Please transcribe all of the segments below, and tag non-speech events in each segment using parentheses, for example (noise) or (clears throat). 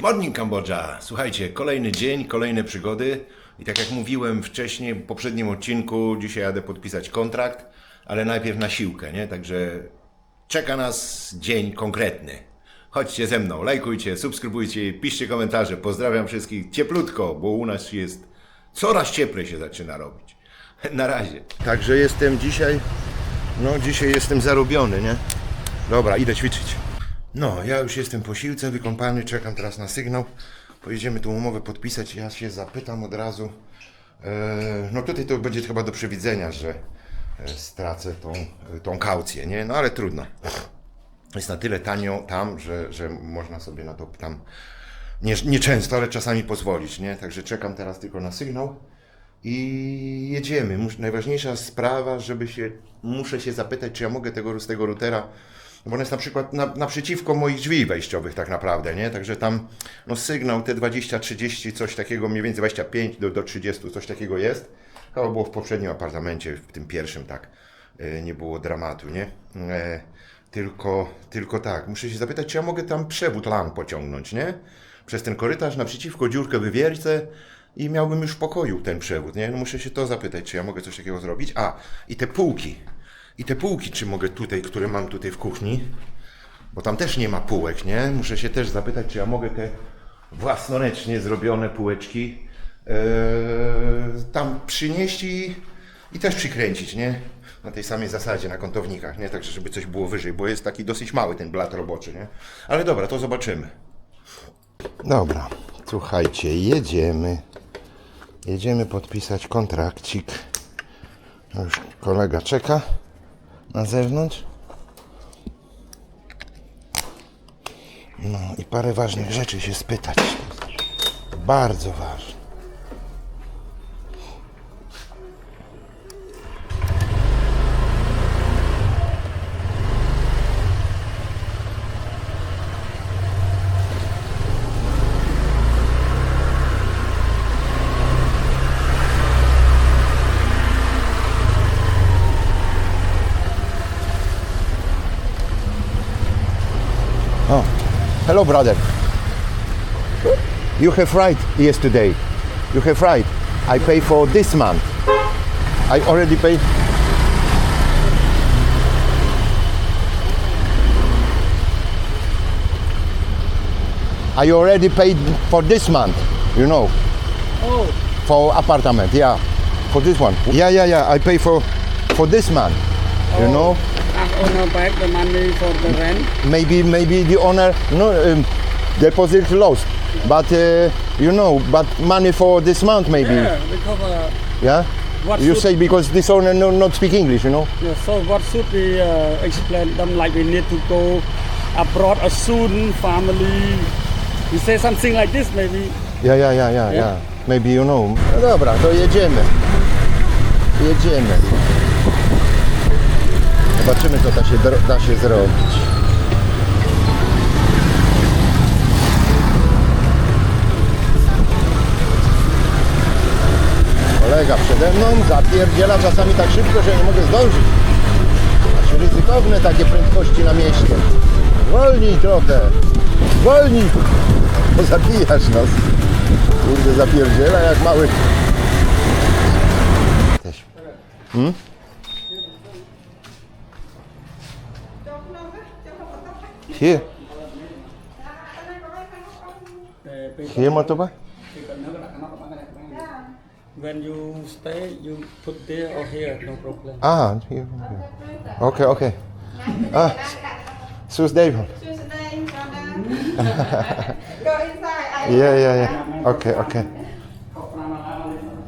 Morning Kambodża! Słuchajcie, kolejny dzień, kolejne przygody. I tak jak mówiłem wcześniej, w poprzednim odcinku, dzisiaj jadę podpisać kontrakt, ale najpierw na siłkę, nie? Także czeka nas dzień konkretny. Chodźcie ze mną, lajkujcie, subskrybujcie, piszcie komentarze. Pozdrawiam wszystkich cieplutko, bo u nas jest coraz cieplej się zaczyna robić. (laughs) Na razie. Także jestem dzisiaj, no dzisiaj jestem zarobiony, nie? Dobra, idę ćwiczyć. No, ja już jestem po siłce, wykąpany, czekam teraz na sygnał. Pojedziemy tą umowę podpisać, ja się zapytam od razu. E, no tutaj to będzie chyba do przewidzenia, że e, stracę tą, tą kaucję, nie? No ale trudno. Jest na tyle tanio tam, że, że można sobie na to tam nie, nie często, ale czasami pozwolić, nie? Także czekam teraz tylko na sygnał i jedziemy. Najważniejsza sprawa, żeby się, muszę się zapytać, czy ja mogę tego z tego routera, bo on jest na przykład na, naprzeciwko moich drzwi wejściowych tak naprawdę, nie? Także tam no sygnał te 20-30, coś takiego, mniej więcej 25 do, do 30, coś takiego jest. Chyba było w poprzednim apartamencie, w tym pierwszym tak, e, nie było dramatu, nie? E, tylko, tylko tak, muszę się zapytać, czy ja mogę tam przewód LAN pociągnąć, nie? Przez ten korytarz naprzeciwko dziurkę wywiercę i miałbym już w pokoju ten przewód, nie? No muszę się to zapytać, czy ja mogę coś takiego zrobić. A, i te półki. I te półki, czy mogę tutaj, które mam tutaj w kuchni, bo tam też nie ma półek, nie? Muszę się też zapytać, czy ja mogę te własnoręcznie zrobione półeczki e, tam przynieść i, i też przykręcić, nie? Na tej samej zasadzie, na kątownikach, nie? Także, żeby coś było wyżej, bo jest taki dosyć mały ten blat roboczy, nie? Ale dobra, to zobaczymy. Dobra, słuchajcie, jedziemy. Jedziemy podpisać kontrakcik. Już kolega czeka na zewnątrz. No i parę ważnych rzeczy się spytać. Bardzo ważne. Oh, hello, brother. You have right yesterday. You have right. I pay for this month. I already pay. I already paid for this month. You know, Oh, for apartment. Yeah, for this one. Yeah, yeah, yeah. I pay for for this month. You oh. know. Owner back the money for the rent. maybe maybe the owner no um, deposit lost but uh, you know but money for this month maybe yeah, Yeah, because uh, What you should- say because this owner no, not speak english you know yeah, so what should we uh, explain them like we need to go abroad as soon family. You say something like this maybe. yeah yeah yeah yeah, Yeah. yeah. maybe you know no dobra to jedziemy jedziemy zobaczymy co da się, da się zrobić. Kolega przede mną zapierdziela czasami tak szybko, że nie mogę zdążyć. Aż ryzykowne takie prędkości na mieście. Wolnij trochę. Wolnij bo zabijasz nas. Kurde zapierdziela jak mały. Hmm? Here, Uh, here motorbike? When you stay, you put there or here, no problem. Ah, here, here. Okay, okay. Ah, Sus David. Go inside. I Yeah, yeah, yeah. Okay, okay.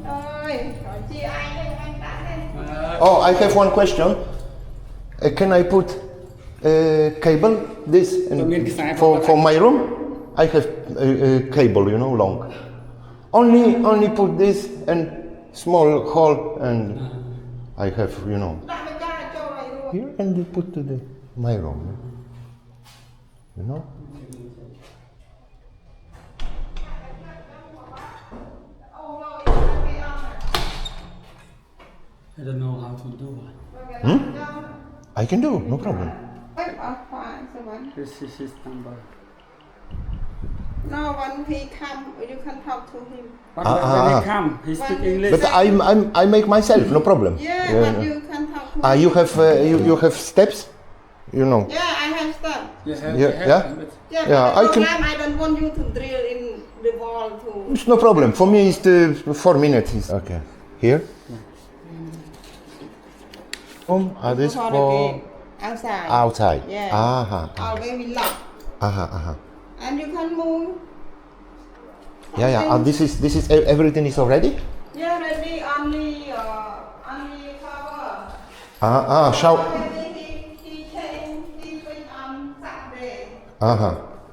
ơi, hỏi chị ai đây, anh đã đây. Oh, I have one question. Uh, can I put cable this in- Miễn cái sải for for my room? I have uh, uh, cable, you know, long. Only only put this and small hole, and I have, you know, Bạn mới ra cho mày luôn. here and you put to the my room. You know. I don't know how to do it. I can do, no problem. Ôi, bỏ khoan, sao vẫn? This is his number. No, when he come, you can talk to him. But Ah, when ah, he ah. come, he speak English. But I'm, I'm, I make myself, no problem. Yeah, Yeah. but you can talk to Ah, him. you have, uh, you, you have steps? You know. Yeah, I have stuff. You have- Yeah, have- yeah. but- Yeah, Yeah, but I the can- program, I don't want you to drill in the wall too. It's no problem. For me, it's uh, four minutes. It's okay. Here. Um, ah, this For the for gate, outside. outside. Yeah. Aha. Always we lock. Aha. Aha. And you can move. Yeah, yeah. And this is this is e- everything is already. Yeah, ready only, uh, only cover. Ah, ah. Shower. Maybe he, he change, he switch on Saturday. Aha.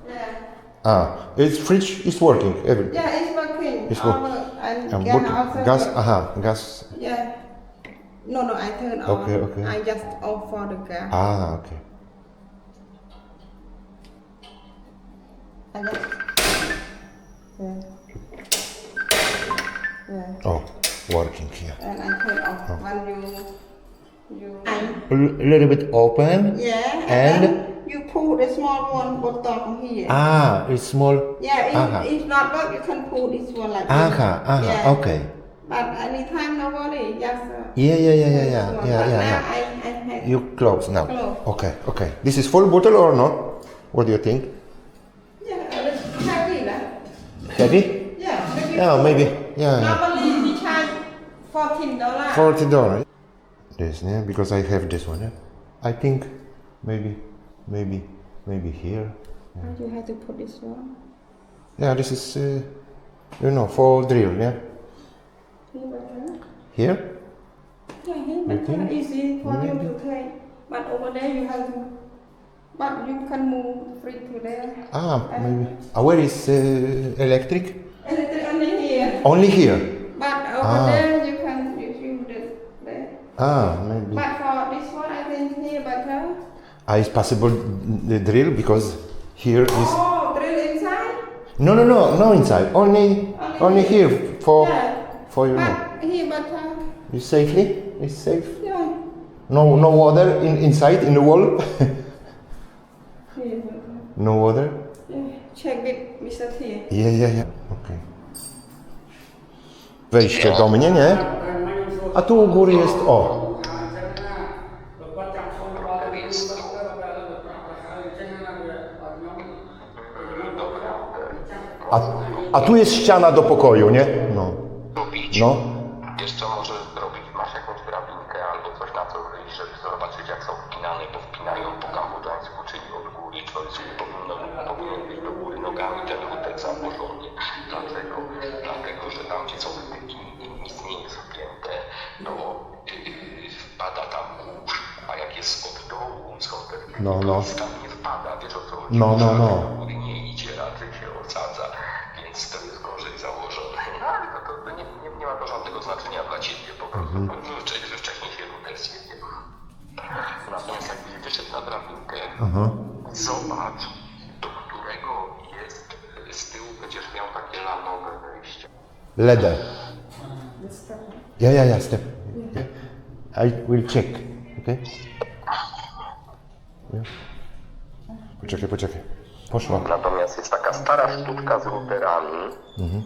Yeah. Ah. It's fridge is working. Everything. Yeah, it's working. It's working. work. And Um, gas working. Gas. work. Aha. Gas. Yeah. No, no, I turn on. Okay, okay. I just off for the gas. Ah. Okay. I just. Yeah. Yeah. Oh, working here. And I turn off when you. You. A little bit open. Yeah. And? then you pull the small one bottom here. Ah, it's small. Yeah, if Aha. it's not work, you can pull this one like this. Aha. Aha. Yeah. Okay. But anytime nobody, just. Uh, Yeah, yeah, yeah, yeah, yeah, yeah, yeah, yeah. I, I have. You close now. Close. Okay, okay. This is full bottle or not? What do you think? Yeah, it's heavy, lah. Heavy? Yeah, maybe. Yeah, maybe. Yeah, yeah. Normally we charge fourteen dollars. Forty dollars. This, yeah, because I have this one. Yeah. I think maybe, maybe, maybe here. You have to put this one. Yeah, this is, uh, you know, for drill. Yeah. Here. Yeah, here better. Easy for you to take. But over there you have to. But you can move free to there. Ah, maybe. Ah, where is uh, electric? Electric only here. Only here. But over Ah. there you can use the there. Ah, maybe. But for this one I think here better. Ah, it's possible the drill because here is. Oh, drill inside? No, no, no, no inside. Only, only here for, Yeah. For you know. But here better. You safely? It's safe. Yeah. No, no water in, inside in the wall. (laughs) Here better. no water. Yeah. Check with Mr. T. Yeah, yeah, yeah. Okay. Wejście do mnie, nie? A tu u góry jest o. A, a tu jest ściana do pokoju, nie? No. robić. No. Wiesz co możesz zrobić? Masz jakąś drabinkę albo coś na co wyjść, żeby zobaczyć jak są wpinane, bo wpinają po kambodżańsku, czyli od góry, coś powinno, powinien być do góry nogami ten łutek założony. Dlatego, dlatego, że tam gdzie są wytyki nic nie jest wpięte, to yy, wpada tam kurz, a jak jest od dołu, skąd ten No, no. tam nie wpada, wiesz o co chodzi? No, no, no. Zobacz, do którego jest z tyłu będziesz miał takie lanowe wejście. Ledę. Ja, ja, ja, step. I will check. Okay? Yeah. Poczekaj, poczekaj. Poszła. Natomiast jest taka stara sztuczka z routerami, Mhm.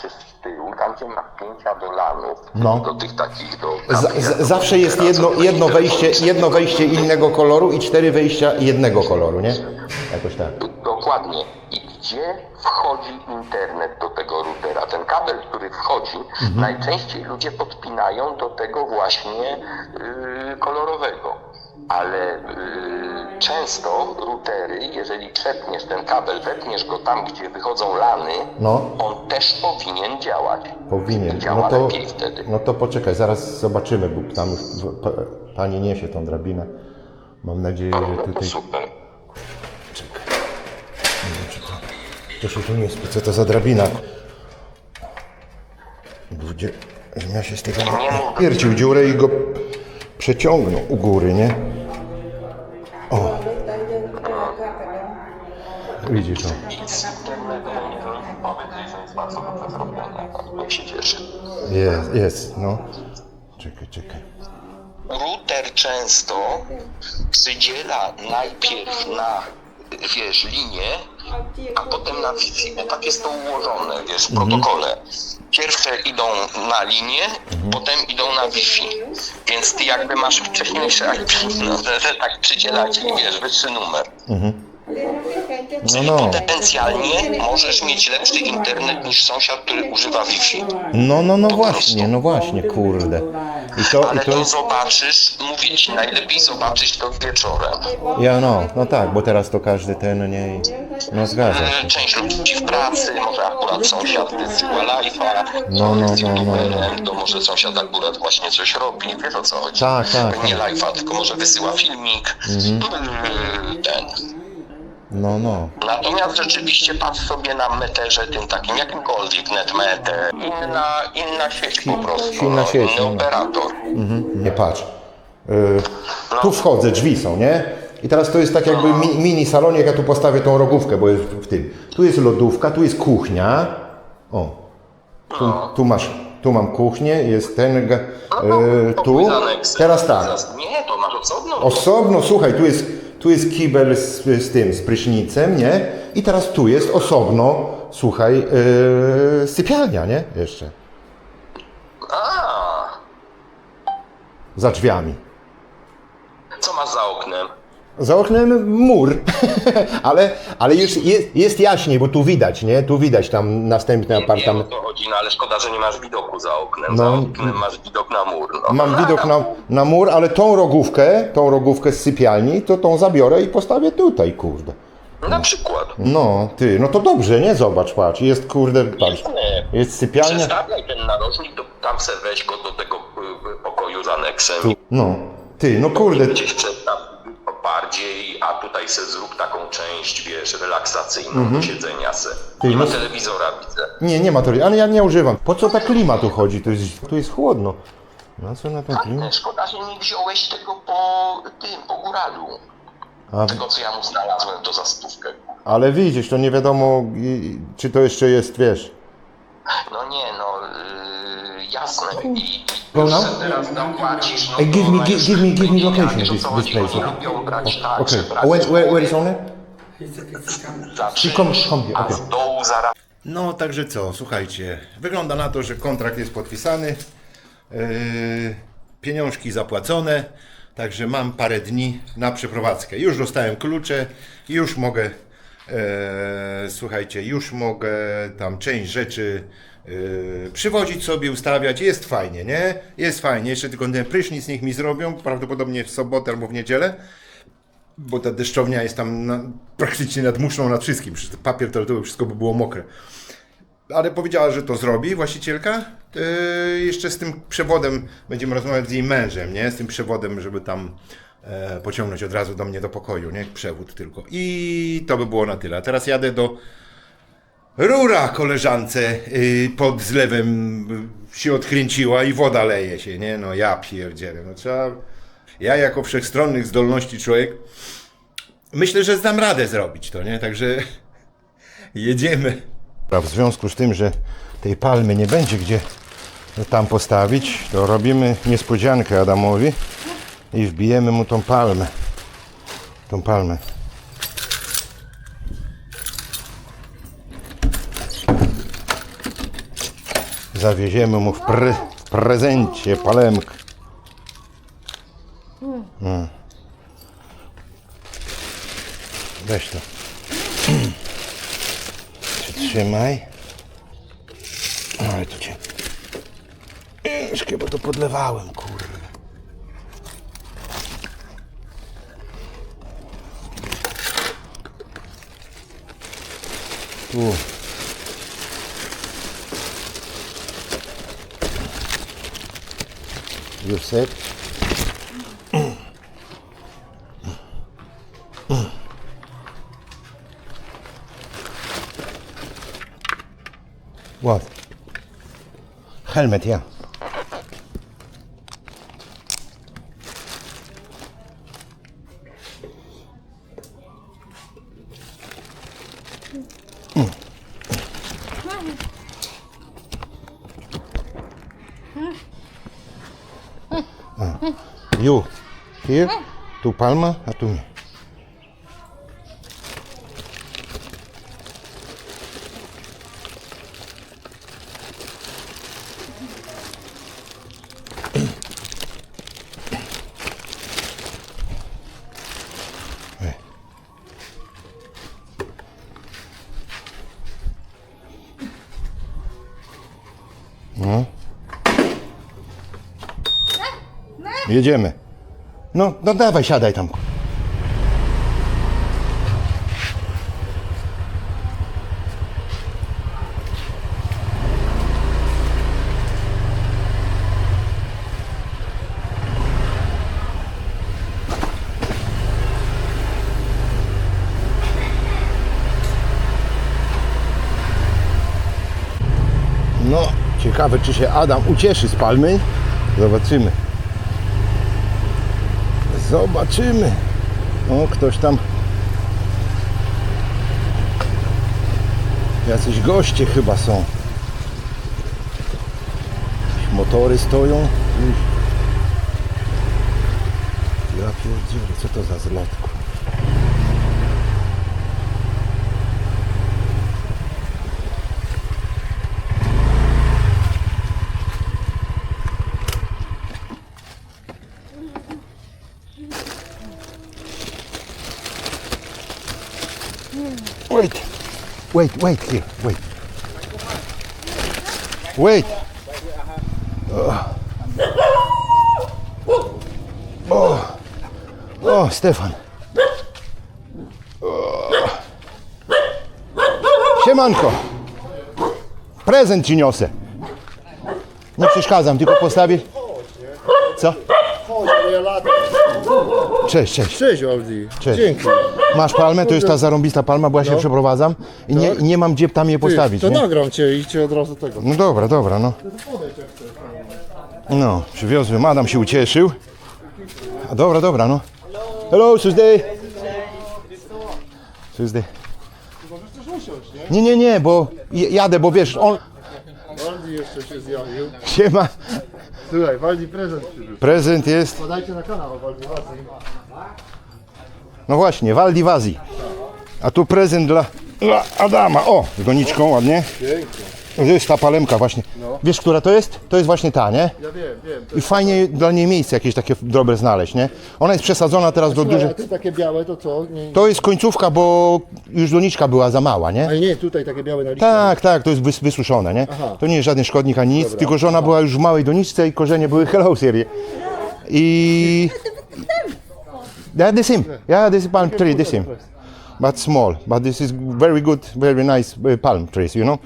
Sobie popatrzysz w tył, tam gdzie ma wpięcia do lanów, No. do tych takich do... Z, z, zawsze jest jedno, jedno, wejście, jedno wejście innego koloru i cztery wejścia jednego koloru, nie? Jakoś tak. Dokładnie. I gdzie wchodzi internet do tego routera? Ten kabel, który wchodzi, najczęściej ludzie podpinają do tego właśnie yy, kolorowego. Ale yy, często routery, jeżeli przepniesz ten kabel, wepniesz go tam, gdzie wychodzą lany, No. on też powinien działać. Powinien. Działa No to, lepiej wtedy. no to poczekaj, zaraz zobaczymy, bo tam już pani niesie tą drabinę. Mam nadzieję, No, że no to tutaj... super. Czekaj. Nie wiem, czy to... To się tu nie spi. Co to za drabina? Żebym Ja się z tego piercił dziurę i go przeciągnął u góry, nie? Widzisz, no. Nic że jest bardzo dobrze zrobione. Się cieszy. Jest, jest, no. Czekaj, czekaj. Router często przydziela najpierw na wiesz, linię, a potem na Wi-Fi, bo tak jest to ułożone, wiesz, w protokole. Pierwsze idą na linię, potem idą na Wi-Fi. Więc ty jakby masz wcześniejsze IP, (laughs) no, że, że tak przydziela ci, wiesz, wyższy numer. No, no. Potencjalnie możesz mieć lepszy internet niż sąsiad, który używa Wi-Fi. No, no, no właśnie, no właśnie, kurde. I to, i Ale to to jest... zobaczysz, mówię ci, najlepiej zobaczyć to wieczorem. Ja no, no tak, bo teraz to każdy ten, nie... No zgadza E, się. Część ludzi w pracy, może akurat sąsiad wysyła live'a, No, no, no, no, no. to może sąsiad akurat właśnie coś robi, wiesz o co chodzi. Tak, tak, Nie tak. live'a, tylko może wysyła filmik, e, ten. No, no. Natomiast rzeczywiście patrz sobie na meterze tym takim, jakimkolwiek netmeter, inna, inna sieć po prostu, Inna no, sieć, inny no, no. operator. Nie patrz. Y, tu wchodzę, drzwi są, nie? I teraz to jest tak jakby mi, mini salonik, ja tu postawię tą rogówkę, bo jest w tym. Tu jest lodówka, tu jest kuchnia. O. Tu, tu masz, tu mam kuchnię, jest ten, ga- y, tu. Pokój z aneksem. Teraz tak. Nie, to masz osobno. Osobno, słuchaj, tu jest, tu jest kibel z, z tym, z prysznicem, nie? I teraz tu jest osobno, słuchaj, yy, sypialnia, nie? Jeszcze. A, Za drzwiami. co masz za oknem? Za oknem mur, (laughs) ale, ale już jest, jest jaśniej, bo tu widać, nie? Tu widać tam następny Nie wiem o apartament. to chodzi, no ale szkoda, że nie masz widoku za oknem. No. Za oknem masz widok na mur. No. Mam widok na, na mur, ale tą rogówkę, tą rogówkę z sypialni, to tą zabiorę i postawię tutaj, kurde. Na przykład. No, ty, no to dobrze, nie? Zobacz, patrz, jest, kurde, patrz, Nie. jest sypialnia. Przestawiaj ten narożnik, to tam se weź go do tego y, y, pokoju z aneksem. No, ty, no kurde, Gdzieś bardziej, a tutaj se zrób taką część, wiesz, relaksacyjną do siedzenia se. Ty, Nie ma no- telewizora, widzę. Nie, nie ma to, ale ja nie używam. Po co ta klima tu chodzi? To jest, tu jest chłodno. Na co na tą klimę? Ale szkoda, że nie wziąłeś tego po tym, po góralu. A, Tego, co ja mu znalazłem, to za stówkę. ale widzisz, to nie wiadomo, czy to jeszcze jest, wiesz. No nie, no yy, jasne. I, już se teraz zapłacisz. No Hey, give to me- ona give- już give me- give me nie location, o this- co this chodzi. place, Oni okay. lubią brać tak, Okay, brać where, where, where is owner? za She come- czynsz, come here, a okay. z dołu zaraz No, także co, słuchajcie, wygląda na to, że kontrakt jest podpisany, yy, pieniążki zapłacone, także mam parę dni na przeprowadzkę. Już dostałem klucze, już mogę, słuchajcie, już mogę tam część rzeczy e, przywozić sobie, ustawiać, jest fajnie, nie? Jest fajnie, jeszcze tylko ten prysznic niech mi zrobią, prawdopodobnie w sobotę albo w niedzielę bo ta deszczownia jest tam na, praktycznie nad muszną, nad wszystkim. Papier toaletowy, wszystko by było mokre. Ale powiedziała, że to zrobi właścicielka. Yy, jeszcze z tym przewodem będziemy rozmawiać z jej mężem, nie? Z tym przewodem, żeby tam e, pociągnąć od razu do mnie do pokoju, nie? Przewód tylko. I to by było na tyle. A teraz jadę do rura koleżance yy, pod zlewem yy, się odkręciła i woda leje się, nie? No ja pierdzielę. No trzeba... Ja jako wszechstronnych zdolności człowiek myślę, że zdam radę zrobić to, nie? Także (laughs) jedziemy. W związku z tym, że tej palmy nie będzie gdzie tam postawić, to robimy niespodziankę Adamowi i wbijemy mu tą palmę. Tą palmę. Zawieziemy mu w, pre, w prezencie palemkę. Mm. Weź to. (clears throat) Przytrzymaj. Ale tu cię. Ciężkie, bo to podlewałem, kurde. Tu. You set. What? Helmet, yeah. palma, a tu nie. Jedziemy. No, no dawaj, siadaj tam. No, ciekawe, czy się Adam ucieszy z palmy. Zobaczymy. Zobaczymy. O, ktoś tam. Jacyś goście chyba są. Motory stoją. Ja pierdzielę, co to za zlotko? Wait, wait, wait here, wait. Wait. Oh. Oh, oh Stefan. Oh. Siemanko. Prezent ci niosę. Nie przeszkadzam, tylko postawię. Co? Cześć, cześć. Cześć Aldi. Cześć. Dzięki. Masz palmę, to jest ta zarąbista palma, bo ja się przeprowadzam i nie, i nie mam gdzie tam je postawić. No. To Nie? nagram cię i cię od razu tego. No dobra, dobra, no. No, przywiozłem, Adam się ucieszył. A dobra, dobra, no. Hello, Tuesday. Tuesday. Nie, nie, nie, bo j- jadę, bo wiesz, on Aldi jeszcze się zjawił. się ma. Słuchaj, Waldi prezent przybył. Prezent jest. Podajcie na kanał Waldi Wacji. No właśnie, Waldiwazi. A tu prezent dla, dla Adama. O, z goniczką ładnie. Pięknie. To jest ta palemka właśnie. Wiesz, która to jest? To jest właśnie ta, nie? Ja wiem, wiem. To I fajnie dla niej miejsce jakieś takie dobre znaleźć, nie? Ona jest przesadzona teraz do Słuchaj, dużej... a ty takie białe to co? Nie, To jest końcówka, bo już doniczka była za mała, nie? Ale nie, tutaj takie białe na liście. Tak, tak, to jest wys- wysuszone, nie? Aha. To nie jest żaden szkodnik ani nic, tylko że ona była już w małej doniczce i korzenie były (laughs) hello serie. I... Yeah, the same. Yeah, this is palm tree, the same. But small. But this is very good, very nice uh, palm trees, you know?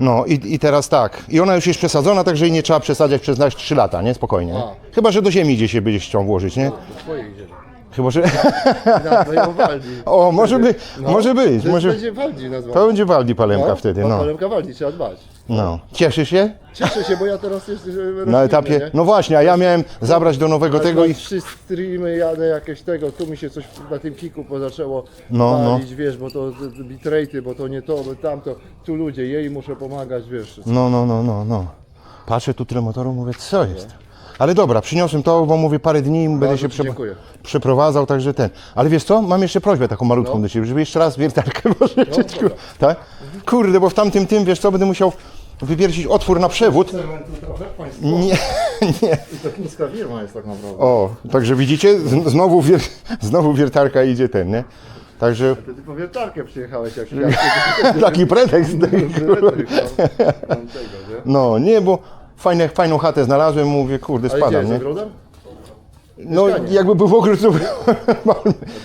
No i, i teraz tak. I ona już jest przesadzona, także jej nie trzeba przesadzać przez nasze 3 lata, nie? Spokojnie. Nie? Chyba, że do ziemi gdzieś się będziesz chciał włożyć, nie? Twoje idzie. Chyba, że... Na twojego Waldi. (laughs) O, może, by, może być, To może... będzie Waldi nazwał. To będzie Waldi Palemka wtedy, no. Palemka Waldi, trzeba dbać. No. Cieszysz się? Cieszę się, bo ja teraz jestem Na etapie... No właśnie, a ja miałem zabrać do nowego tego i... Trzy streamy jadę jakieś tego, tu mi się coś na tym kiku zaczęło No, no. wiesz, bo to bitrate'y, bo to nie to, bo tamto, tu ludzie, jej muszę pomagać, wiesz. No, no, no, no, no. Patrzę tu tyle motoru, mówię, co jest? Ale dobra, przyniosłem to, bo mówię parę dni i będę się ci przepro- dziękuję. przeprowadzał, także ten. Ale wiesz co, mam jeszcze prośbę taką malutką do Ciebie, żeby jeszcze raz wiertarkę (laughs) pożyczyć, dobra. tak? Kurde, bo w tamtym tym, wiesz co, będę musiał wypiercić otwór na przewód. Nie, nie. I to chińska firma jest tak naprawdę. O, także widzicie, z- znowu, wier... znowu wiertarka idzie ten, nie? Także Ty tylko wiertarkę przyjechałeś, jak (laughs) taki pretekst. (laughs) Tego, nie? No, nie, bo fajne, fajną chatę znalazłem, mówię, kurde, Ale gdzie spadam, jest nie? ogrodem? No, jakby był w ogród, (laughs) to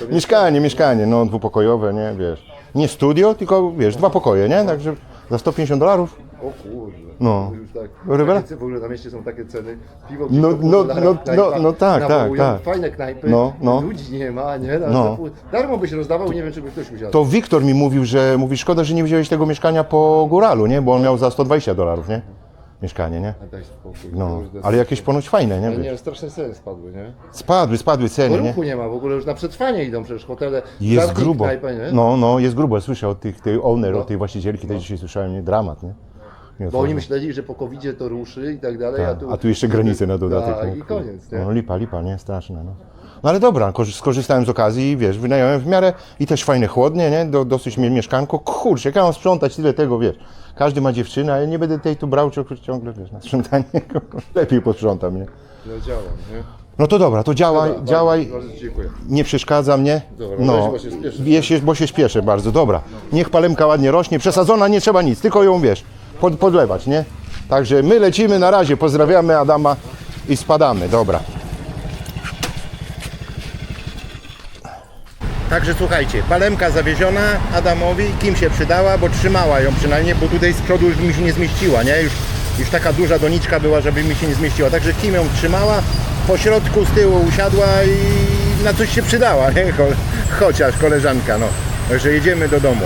mieszkanie, mieszkanie, no dwupokojowe, nie, wiesz. Nie studio, tylko wiesz, dwa pokoje, nie? Także za 150 dolarów. O kurde. No. Już tak. Rewela? Takie, w ogóle na mieście są takie ceny. Piwo No, piwo, no, no, knajpa, no, no tak, tak, tak. Fajne knajpy, No, no. ludzi nie ma, nie? Na No. Darmo byś rozdawał, nie wiem, czy by ktoś usiadł. To Wiktor mi mówił, że mówi, szkoda, że nie wziąłeś tego mieszkania po góralu, nie? Bo on miał za 120 dolarów, nie? Mieszkanie, nie? Spokój. No, ale jakieś ponoć fajne, nie? Ale nie, straszne ceny spadły, nie? Spadły, spadły ceny, nie? ruchu nie ma, w ogóle już na przetrwanie idą przecież hotele. Jest grubo. Knajpę? No, no, jest grubo. Słyszę od tych, tych owner, No. od tej właścicielki, też dzisiaj słyszałem, nie? Dramat, nie? Bo oni myśleli, że po covid to ruszy i tak dalej, a Tak, tu... a tu jeszcze granice na dodatek. Tak, nie? i koniec, nie? No lipa, lipa, nie? Straszne, no. No ale dobra, korzy- skorzystałem z okazji i wiesz, wynająłem w miarę i też fajne chłodnie, nie? Do, dosyć mi mieszkanko. Kurczę, jak ja mam sprzątać tyle tego, wiesz. Każdy ma dziewczynę, a ja nie będę tej tu brał ciągle, ciągle wiesz, na sprzątanie. (laughs) Lepiej posprzątam, nie? No działam, nie? No to dobra, to działaj, Dobra, działaj, Bardzo, bardzo dziękuję. nie przeszkadza mnie. Dobra, no, bo się spieszę. Bo się spieszę bardzo, dobra. Niech palemka ładnie rośnie, przesadzona nie trzeba nic, tylko ją wiesz, pod, podlewać, nie? Także my lecimy na razie, pozdrawiamy Adama i spadamy, dobra. Także słuchajcie, palemka zawieziona Adamowi, kim się przydała, bo trzymała ją przynajmniej, bo tutaj z przodu już mi się nie zmieściła, nie? Już, już taka duża doniczka była, żeby mi się nie zmieściła. Także kim ją trzymała, po środku z tyłu usiadła i na coś się przydała, nie? Cho- Chociaż koleżanka, no. Także jedziemy do domu.